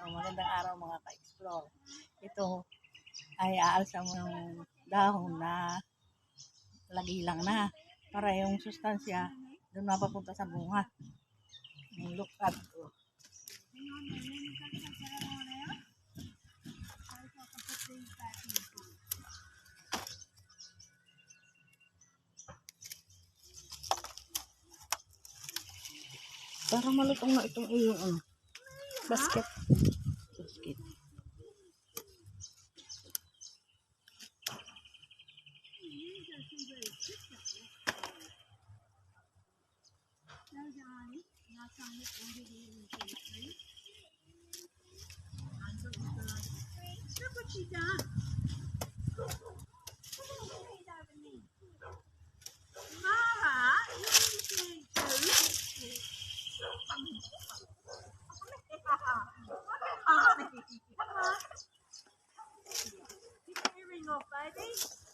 Oh, magandang araw mga ka-explore. Ito ay aalsa mo yung dahon na lagi lang na para yung sustansya doon mapapunta sa bunga. Yung lukad. Oh. Para malutong na itong iyong ano, basket. Basket. Look what she done. Mara, you need to On. Keep your earring off, baby.